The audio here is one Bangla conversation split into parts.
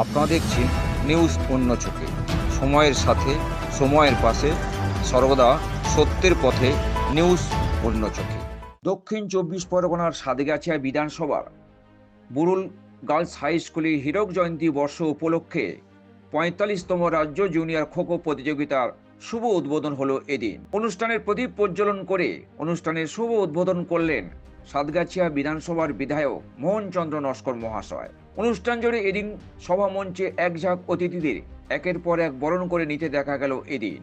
আপনারা দেখছেন নিউজ অন্য চোখে। সময়ের সাথে, সময়ের পাশে, সর্বদা সত্যের পথে নিউজ অন্য চোখে। দক্ষিণ চব্বিশ পরগনার সাদগাছিয়া বিধানসভার বুরুল গার্লস হাই স্কুলের হীরক জয়ন্তী বর্ষ উপলক্ষে পঁয়তাল্লিশতম রাজ্য জুনিয়র খোখো প্রতিযোগিতার শুভ উদ্বোধন হলো এদিন। অনুষ্ঠানের প্রদীপ প্রজ্বলন করে অনুষ্ঠানের শুভ উদ্বোধন করলেন সাতগাছিয়া বিধানসভার বিধায়ক মোহনচন্দ্র নস্কর মহাশয়। অনুষ্ঠান জুড়ে এদিন সভামঞ্চে এক ঝাঁক অতিথিদের একের পর এক বরণ করে নিতে দেখা গেল এদিন।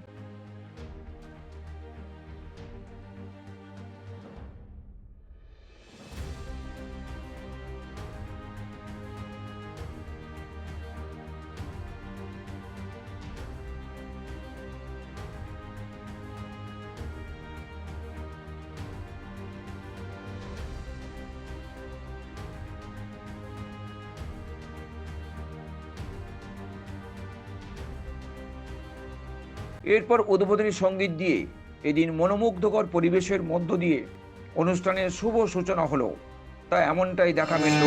এরপর উদ্বোধনী সংগীত দিয়ে এদিন মনোমুগ্ধকর পরিবেশের মধ্য দিয়ে অনুষ্ঠানের শুভ সূচনা হলো। তা এমনটাই দেখা মিলল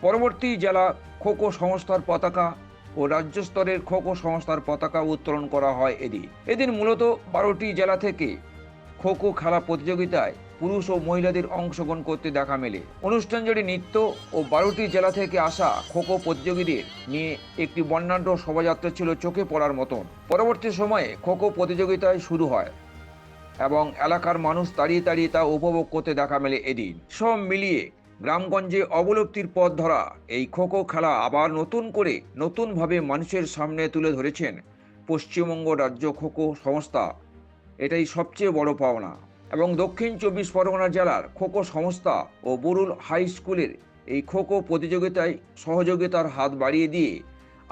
পরবর্তী জেলা খোখো সংস্থার পতাকা ও রাজ্য স্তরের খোখো সংস্থার পতাকা উত্তোলন করা হয় এদিন। এদিন মূলত বারোটি জেলা থেকে খোখো খেলা প্রতিযোগিতায় পুরুষ ও মহিলাদের অংশগ্রহণ করতে দেখা মেলে। অনুষ্ঠান জুড়ে নৃত্য ও বারোটি জেলা থেকে আসা খোখো প্রতিযোগীদের নিয়ে একটি বর্ণাঢ্য শোভাযাত্রা ছিল চোখে পড়ার মতন। পরবর্তী সময়ে খোখো প্রতিযোগিতায় শুরু হয় এবং এলাকার মানুষ দাঁড়িয়ে দাঁড়িয়ে তা উপভোগ করতে দেখা মেলে এদিন। সব মিলিয়ে গ্রামগঞ্জে অবলুপ্তির পথ ধরা এই খোখো খেলা আবার নতুন করে নতুনভাবে মানুষের সামনে তুলে ধরেছেন পশ্চিমবঙ্গ রাজ্য খোখো সংস্থা এটাই সবচেয়ে বড় পাওনা। এবং দক্ষিণ চব্বিশ পরগনা জেলার খোখো সংস্থা ও বুরুল হাই স্কুলের এই খোখো প্রতিযোগিতায় সহযোগিতার হাত বাড়িয়ে দিয়ে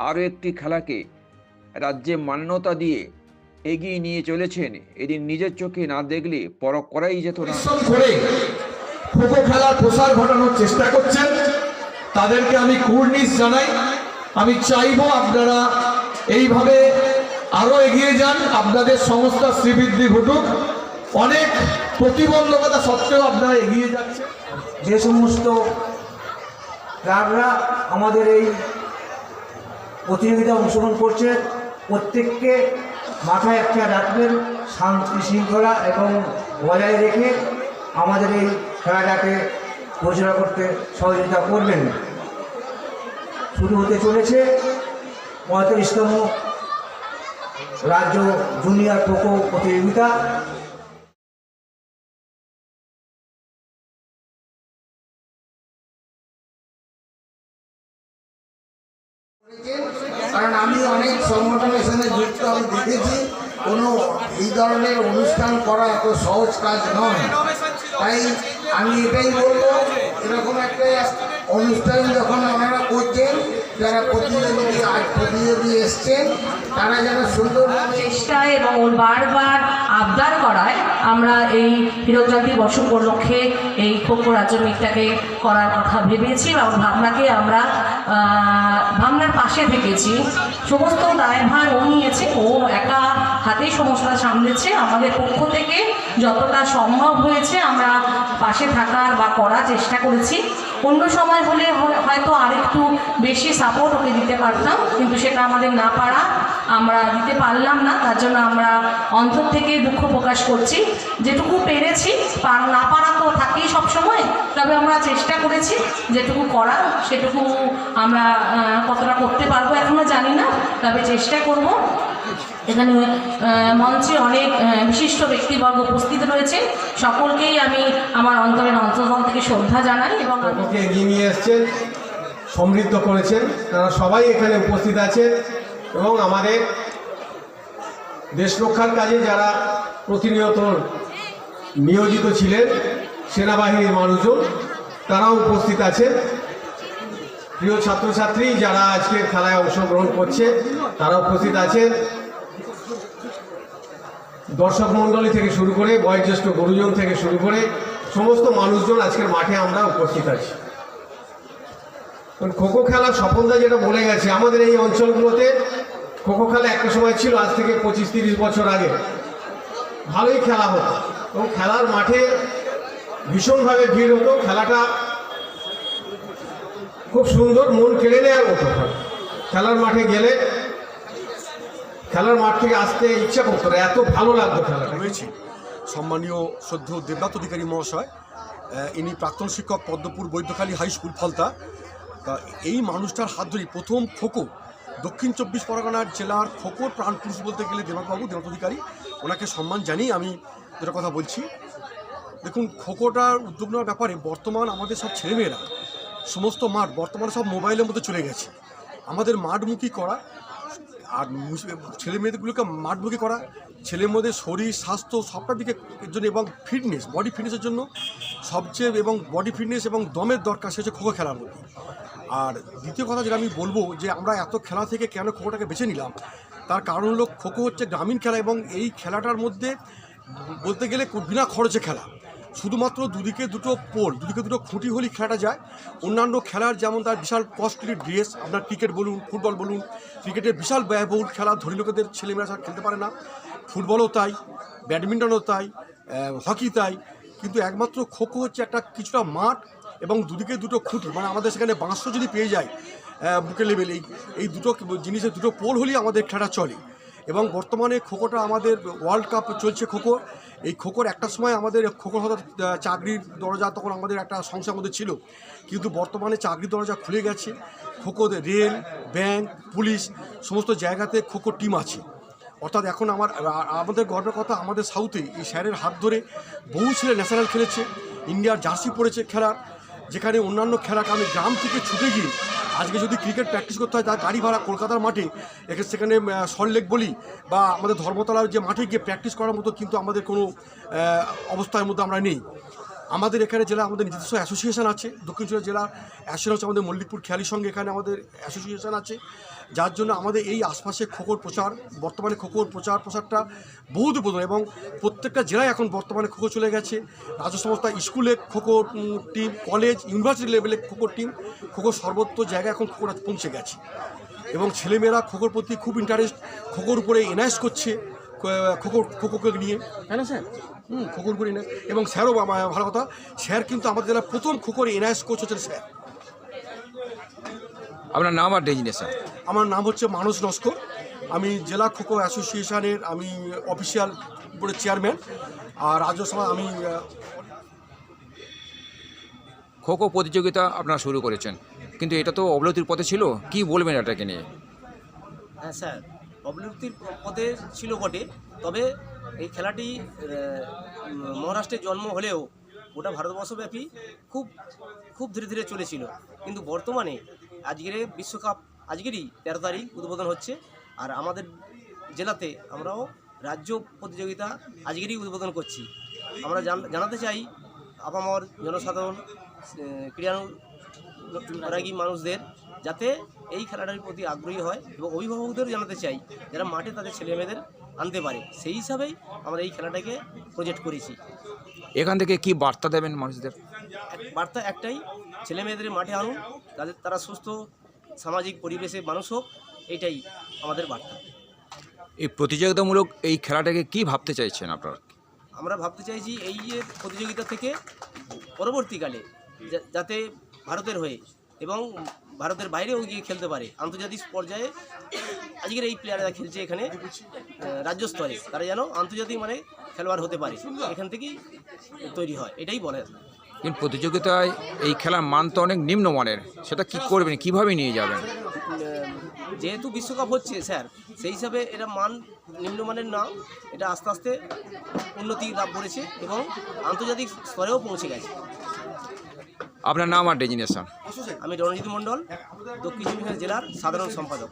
আরও একটি খেলাকে রাজ্যে মান্যতা দিয়ে এগিয়ে নিয়ে চলেছেন। এদিন নিজের চোখে না দেখলে পরখ করাই যেত না। খোখো খেলার প্রসার ঘটানোর চেষ্টা করছেন। তাদেরকে আমি কুর্নিশ জানাই। আমি চাইব আপনারা এইভাবে আরও এগিয়ে যান, আপনাদের সংস্থা শ্রীবৃদ্ধি ঘটুক। অনেক প্রতিবন্ধকতা সত্ত্বেও আপনারা এগিয়ে যাচ্ছেন। যে সমস্ত ক্লাবরা আমাদের এই প্রতিযোগিতায় অংশগ্রহণ করছে, প্রত্যেককে মাথায় একটা রাখবেন, শান্তি শৃঙ্খলা এবং বজায় রেখে আমাদের এই খেলাটাকে পরিচালনা করতে সহযোগিতা করবেন। শুরু হতে চলেছে পঁয়ত্রিশতম রাজ্য জুনিয়র খোখো প্রতিযোগিতা। কারণ আমি অনেক সংগঠনের সঙ্গে যুক্ত, আমি দেখেছি, কোনো এই ধরনের অনুষ্ঠান করা এত সহজ কাজ নয়। তাই আমি এটাই বলব, এরকম একটা অনুষ্ঠান যখন ওনারা করছেন, যারা প্রতিযোগী আজ প্রতিযোগী এসছেন, তারা যেন সুন্দর চেষ্টায় এবং ওর বারবার আবদার করায় আমরা এই হীরকজয়ন্তী বর্ষ উপলক্ষে এই খোখো রাজ্য করার কথা ভেবেছি এবং ভাবনাকে আমরা ভাবনার পাশে থেকেছি। সমস্ত দায়ভার ও নিয়েছে, ও একা হাতেই সমস্যা সামলেছে। আমাদের পক্ষ থেকে যতটা সম্ভব হয়েছে আমরা পাশে থাকার বা করার চেষ্টা করেছি। অন্য সময় হলে হয়- হয়তো আরেকটু বেশি সাপোর্ট ওকে দিতে পারতাম, কিন্তু সেটা আমাদের না পারা, আমরা দিতে পারলাম না, তার জন্য আমরা অন্তর থেকে দুঃখ প্রকাশ করছি। যেটুকু পেরেছি, পার না পারা তো থাকেই সবসময় তবে আমরা চেষ্টা করেছি, যেটুকু করা সেটুকু আমরা কতটা করতে পারব এখনও জানি না, তবে চেষ্টা করব। এখানে মঞ্চে অনেক বিশিষ্ট ব্যক্তিবর্গ উপস্থিত রয়েছে। সকলকেই আমি আমার অন্তরের অন্তর্গম থেকে শ্রদ্ধা জানাই এবং এগিয়ে নিয়ে এসছেন, সমৃদ্ধ করেছেন। তারা সবাই এখানে উপস্থিত আছে এবং আমাদের দেশ রক্ষার কাজে যারা প্রতিনিয়ত নিয়োজিত ছিলেন, সেনাবাহিনীর মানুষজন, তারাও উপস্থিত আছে। প্রিয় ছাত্রছাত্রী, যারা আজকের খেলায় অংশগ্রহণ করছে, তারা উপস্থিত আছেন। দর্শক মণ্ডলী থেকে শুরু করে, বয়োজ্যেষ্ঠ গুরুজন থেকে শুরু করে সমস্ত মানুষজন আজকের মাঠে আমরা উপস্থিত আছি। খোখো খেলা সফলতা যেটা বলে গেছে, আমাদের এই অঞ্চলগুলোতে খোখো খেলা একটা সময় ছিল, আজ থেকে পঁচিশ তিরিশ বছর আগে। ভালোই খেলা হতো। এবং খেলার মাঠে ভীষণভাবে ভিড় হতো, খেলাটা খুব সুন্দর, মন কেড়ে নেওয়ার মতো খেলার মাঠে গেলে খেলার মাঠ থেকে আসতে ইচ্ছা করতো না, এত ভালো লাগতো খেলাটা। রয়েছে। সম্মানীয় শ্রদ্ধ দেবনাথ অধিকারী মহাশয় ইনি প্রাক্তন শিক্ষক পদ্মপুর বৈদ্যখালী হাই স্কুল ফলতা। তা এই মানুষটার হাত ধরেই প্রথম খোকো, দক্ষিণ চব্বিশ পরগনার জেলার খোকোর প্রাণপুরুষ বলতে গেলে দেবনাথবাবু দেবনাথ অধিকারী, ওনাকে সম্মান জানিয়ে আমি যেটা কথা বলছি। দেখুন, খোকোটার উদ্যোগ নেওয়ার ব্যাপারে বর্তমান আমাদের সব ছেলেমেয়েরা, সমস্ত মাঠ, বর্তমানে সব মোবাইলের মধ্যে চলে গেছে। আমাদের মাঠমুখী করা আর ছেলে মেয়েদেরগুলোকে মাঠমুখী করা, ছেলের মধ্যে শরীর, স্বাস্থ্য সবটার দিকে জন্য এবং ফিটনেস বডি ফিটনেসের জন্য সবচেয়ে এবং বডি ফিটনেস এবং দমের দরকার সে হচ্ছে খোখো খেলার মধ্যে। আর দ্বিতীয় কথা যেটা আমি বলব যে আমরা এত খেলা থেকে কেন খোখোটাকে বেছে নিলাম, তার কারণ হলো খোখো হচ্ছে গ্রামীণ খেলা এবং এই খেলাটার মধ্যে বলতে গেলে বিনা খরচে খেলা। শুধুমাত্র দুদিকে দুটো পোল, দুদিকে দুটো খুঁটি হলেই খেলাটা যায়। অন্যান্য খেলার যেমন তার বিশাল কস্টলি ড্রেস আপনার ক্রিকেট বলুন ফুটবল বলুন ক্রিকেটের বিশাল ব্যয়বহুল খেলা ধনী লোকেদের ছেলেমেয়েরা সব খেলতে পারে না। ফুটবলও তাই, ব্যাডমিন্টনও তাই হকি তাই, কিন্তু একমাত্র খোখো হচ্ছে একটা কিছুটা মাঠ এবং দুদিকে দুটো খুঁটি। মানে আমাদের সেখানে বাঁশও যদি পেয়ে যায় বুকে লেভেল এই এই দুটো জিনিসের দুটো পোল হলেই আমাদের খেলা চলে। এবং বর্তমানে খোখোটা আমাদের ওয়ার্ল্ড কাপ চলছে খোখো এই খোখোর একটা সময় আমাদের খোখোর হয়তো চাকরির দরজা তখন আমাদের একটা সংসার মধ্যে ছিল। কিন্তু বর্তমানে চাকরির দরজা খুলে গেছে। খোখোতে রেল, ব্যাংক, পুলিশ সমস্ত জায়গাতে খোখো টিম আছে। অর্থাৎ এখন আমার আমাদের গর্বের কথা আমাদের সাউথে এই স্যারের হাত ধরে বহু ছেলে ন্যাশনাল খেলেছে। ইন্ডিয়ার জার্সি পড়েছে খেলার। যেখানে অন্যান্য খেলাকে আমি গ্রাম থেকে ছুটে গিয়ে আজকে যদি ক্রিকেট প্র্যাকটিস করতে হয়, তার গাড়ি ভাড়া কলকাতার মাঠে এখানে সেখানে সল্টলেক বলি, বা আমাদের ধর্মতলার যে মাঠে গিয়ে প্র্যাকটিস করার মতো কিন্তু আমাদের কোনো অবস্থার মধ্যে আমরা নেই। আমাদের এখানে জেলা আমাদের নিজস্ব অ্যাসোসিয়েশন আছে। দক্ষিণ চব্বিশ জেলা অ্যাসোসিয়েশন হচ্ছে আমাদের মল্লিকপুর খেয়ালির সঙ্গে এখানে আমাদের অ্যাসোসিয়েশন আছে। যার জন্য আমাদের এই আশপাশে খোকোর প্রচার, বর্তমানে খোকোর প্রচার প্রসারটা বহুত প্রধান এবং প্রত্যেকটা জেলায় এখন বর্তমানে খোকো চলে গেছে। রাজ্য সংস্থা স্কুলে খোকো টিম কলেজ ইউনিভার্সিটি লেভেলে খোকোর টিম খোকো সর্বত্র জায়গায় এখন খোকোটা পৌঁছে গেছে। এবং ছেলেমেয়েরা খোকোর প্রতি খুব ইন্টারেস্ট খোকোর উপরে এনআইস করছে। খোকো খোকোকে নিয়ে। তাই না স্যার? হুম খোকোর উপরে এনআইস এবং স্যারও ভালো কথা স্যার কিন্তু আমাদের জেলার প্রথম খোকোর এনআইস কোচ হচ্ছেন স্যার। আপনার নাম আর ডেজিনেশন আমার নাম হচ্ছে মানস নস্কর। আমি জেলা খোখো অ্যাসোসিয়েশনের আমি অফিসিয়াল বোর্ডের চেয়ারম্যান আর রাজ্যসভা আমি খোখো প্রতিযোগিতা আপনারা শুরু করেছেন। কিন্তু এটা তো অবলতির পথে ছিল। কি বলবেন এটাকে নিয়ে? হ্যাঁ স্যার। অবলুপ্তির পথে ছিল বটে। তবে এই খেলাটি মহারাষ্ট্রে জন্ম হলেও গোটা ভারতবর্ষব্যাপী খুব খুব ধীরে ধীরে চলেছিল। কিন্তু বর্তমানে আজকের বিশ্বকাপ, আজকেরই তেরো তারিখ উদ্বোধন হচ্ছে আর আমাদের জেলাতে আমরাও রাজ্য প্রতিযোগিতা আজকেরই উদ্বোধন করছি। আমরা জানাতে চাই আপামর জনসাধারণ ক্রীড়ানুরাগী মানুষদের যাতে এই খেলাটার প্রতি আগ্রহী হয় এবং অভিভাবকদেরও জানাতে চাই যারা মাঠে তাদের ছেলেমেয়েদের আনতে পারে। সেই হিসাবেই আমরা এই খেলাটাকে প্রজেক্ট করেছি। এখান থেকে কি বার্তা দেবেন মানুষদের? বার্তা একটাই ছেলে মেয়েদের মাঠে আনুন তাদের তারা সুস্থ সামাজিক পরিবেশে মানুষ হোক এটাই আমাদের বার্তা। এই প্রতিযোগিতামূলক এই খেলাটাকে কি ভাবতে চাইছেন আপনারা? আমরা ভাবতে চাইছি এই যে প্রতিযোগিতা থেকে পরবর্তীকালে যাতে ভারতের হয়ে এবং ভারতের বাইরেও গিয়ে খেলতে পারে। আন্তর্জাতিক পর্যায়ে আজকের এই প্লেয়াররা খেলছে এখানে রাজ্য স্তরে তারা যেন আন্তর্জাতিক মানে খেলোয়াড় হতে পারে। এখান থেকেই তৈরি হয়। এটাই বলে। কিন্তু প্রতিযোগিতায় এই খেলার মান তো অনেক নিম্নমানের। সেটা কি করবেন? কীভাবে নিয়ে যাবেন? যেহেতু বিশ্বকাপ হচ্ছে স্যার সেই হিসাবে এটা মান নিম্নমানের না। এটা আস্তে আস্তে উন্নতি লাভ করেছে এবং আন্তর্জাতিক স্তরেও পৌঁছে গেছে। আপনার নাম আর ডেজিনেশন। আমি রণজিৎ মণ্ডল দক্ষিণ চব্বিশ জেলার সাধারণ সম্পাদক।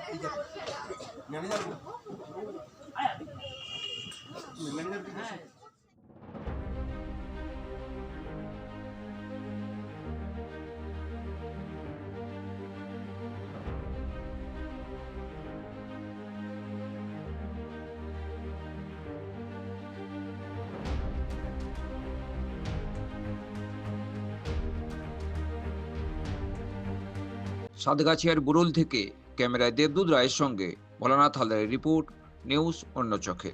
সাতগাছিয়ার বুরুল থেকে ক্যামেরায় দেবদূত রায়ের সঙ্গে ভোলানাথ হালদারের রিপোর্ট নিউজ অন্য চোখে।